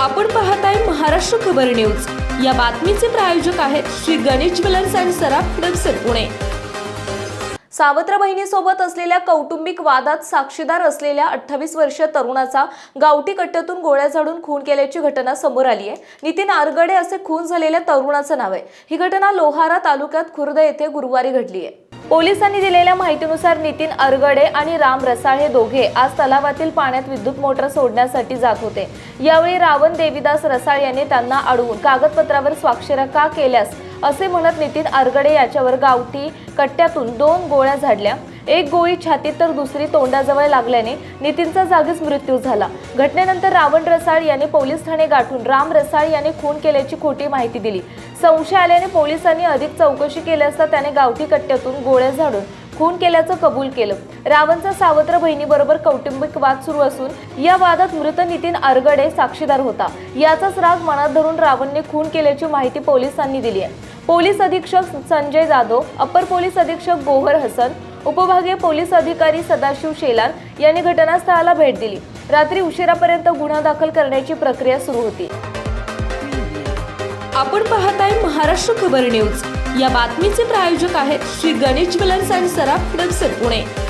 आपण पाहताय महाराष्ट्र खबर न्यूज. या बातमीचे प्रायोजक आहेत श्री गणेश ज्वेलर्स अँड सराफ हडपसर पुणे. सावत्र बहिणीसोबत असलेल्या कौटुंबिक वादात साक्षीदार असलेल्या अठ्ठावीस वर्षीय तरुणाचा गावठी कट्ट्यातून गोळ्या झाडून खून केल्याची घटना समोर आली आहे. नितीन आरगडे असे खून झालेल्या तरुणाचं नाव आहे. ही घटना लोहारा तालुक्यात खुर्द येथे गुरुवारी घडली आहे. पोलिसांनी दिलेल्या माहितीनुसार नितीन अरगडे आणि राम रसाळ हे दोघे आज तलावातील पाण्यात विद्युत मोटर सोडण्यासाठी जात होते. यावेळी रावण देवीदास रसाळ यांनी त्यांना अडवून कागदपत्रावर स्वाक्षऱ्या का केल्यास? असे म्हणत नितीन अरगडे याच्यावर गावठी कट्ट्यातून दोन गोळ्या झाडल्या. एक गोळी छातीत तर दुसरी तोंडाजवळ लागल्याने नितीनचा जागीच मृत्यू झाला. घटनेनंतर रावण रसाळ यांनी पोलीस ठाणे गाठून राम रसाळ याने खून केल्याची खोटी माहिती दिली. संशय आल्याने पोलिसांनी अधिक चौकशी केली असता त्याने गावठी कट्ट्यातून गोळ्या झाडून खून केल्याचं कबूल केलं. रावणचा सावत्र बहिणीबरोबर कौटुंबिक वाद सुरू असून या वादात मृत नितीन आरगडे साक्षीदार होता. याचाच राग मनात धरून रावणने खून केल्याची माहिती पोलिसांनी दिली आहे. पोलीस अधीक्षक संजय जाधव अपर पोलीस अधीक्षक गोहर हसन उपभागीय पोलीस अधिकारी सदाशिव शेलार यांनी घटनास्थळाला भेट दिली. रात्री उशिरापर्यंत गुन्हा दाखल करण्याची प्रक्रिया सुरू होती. आपण पाहताय महाराष्ट्र खबर न्यूज. या बातमीचे प्रायोजक आहेत श्री गणेश ज्वेलर्स अँड सराफ हडपसर पुणे.